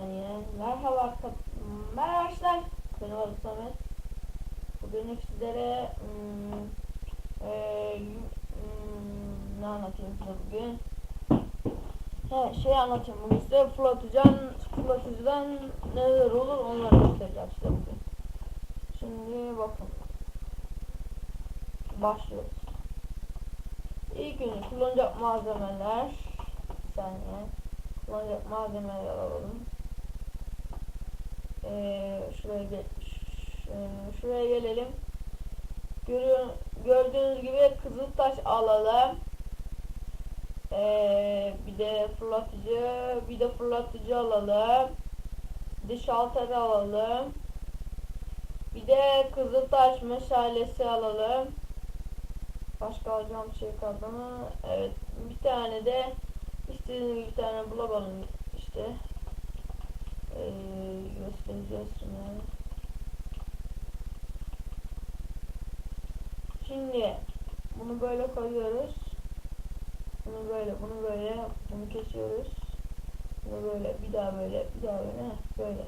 saniye. Merhaba. Merhaba arkadaşlar. Ben Oğuz Samet. Bugün sizlere hmm, eee, hmm, ne anlatayım size bugün? He, şey anlatayım bugün size fırlatıcan, fırlatıcıdan neler olur onları göstereceğim size bugün. Şimdi bakın. Başlıyoruz. İlk önce kullanacak malzemeler. Bir saniye. Kullanacak malzemeler alalım. Ee, şuraya gel e, şuraya gelelim. Görü gördüğünüz gibi kızıltaş alalım. Ee, bir de fırlatıcı, bir de fırlatıcı alalım. Bir de şalter alalım. Bir de kızıltaş meşalesi alalım. Başka alacağım şey kaldı mı? Evet. Bir tane de istediğiniz bir tane bulalım işte. Ee, göstereceğiz şimdi. Bunu böyle koyuyoruz. Bunu böyle, bunu böyle, bunu kesiyoruz. Bunu böyle, bir daha böyle, bir daha böyle, böyle.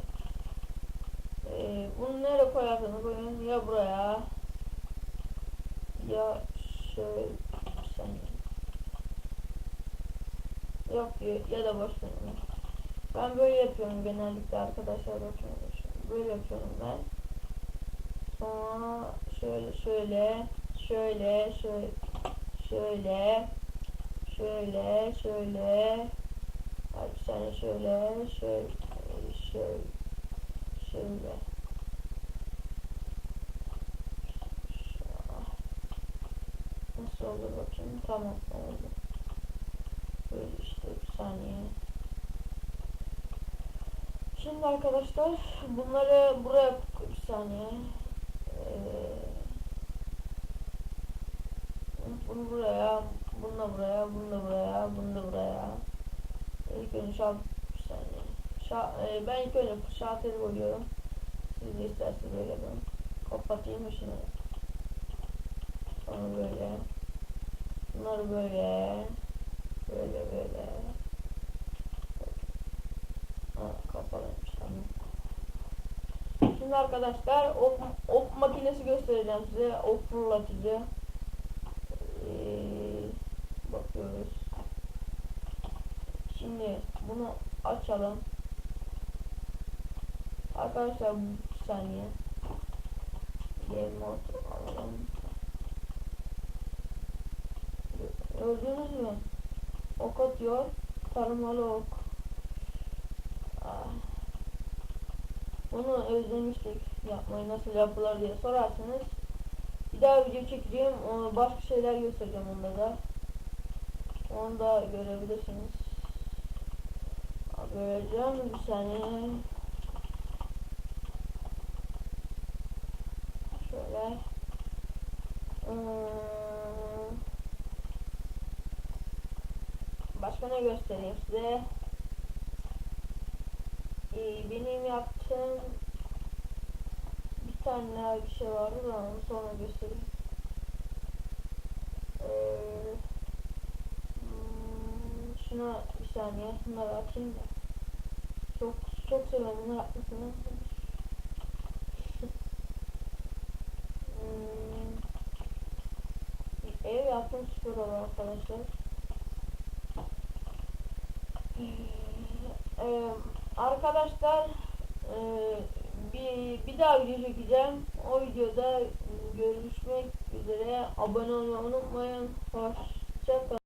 Ee, bunu nereye koyarsanız koyun ya buraya ya şöyle saniye. Yok ya da boş verin. Ben böyle yapıyorum genellikle arkadaşlar bakın. Böyle yapıyorum ben. Sonra şöyle şöyle şöyle şöyle şöyle şöyle şöyle. Bir saniye şöyle şöyle şöyle. Şöyle. Nasıl olur bakayım? Tamam oldu. Böyle işte bir saniye Şimdi arkadaşlar bunları buraya bir saniye. Ee, bunu buraya bunu da buraya bunu da buraya bunu da buraya. İlk önce şart bir saniye. Şa e, ben ilk önce şalteri koyuyorum siz de isterseniz böyle yapın. Kapatayım şunu? Sonra böyle. Bunları böyle. Böyle böyle tamam Şimdi arkadaşlar ok, ok makinesi göstereceğim size. Ok fırlatıcı. Ee, bakıyoruz. Şimdi bunu açalım. Arkadaşlar bir saniye. Game mode alalım. Gördünüz mü? Ok atıyor. Tarımalı ok. Bunu özlemiştik yapmayı nasıl yapılır diye. Sorarsanız bir daha video çekeceğim başka şeyler göstereceğim onda da. Onu da görebilirsiniz. Göreceğim bir saniye. Şöyle. Hmm. başka ne göstereyim size? ee, benim yaptığım bir tane daha bir şey vardı da onu sonra göstereyim. Ee, hmm, şuna bir saniye bunları atayım da. Çok çok seviyorum bunu yapmasını. hmm, ev yaptım süper olur arkadaşlar. Ee, Arkadaşlar e, bir, bir daha video çekeceğim. O videoda görüşmek üzere. Abone olmayı unutmayın. Hoşçakalın.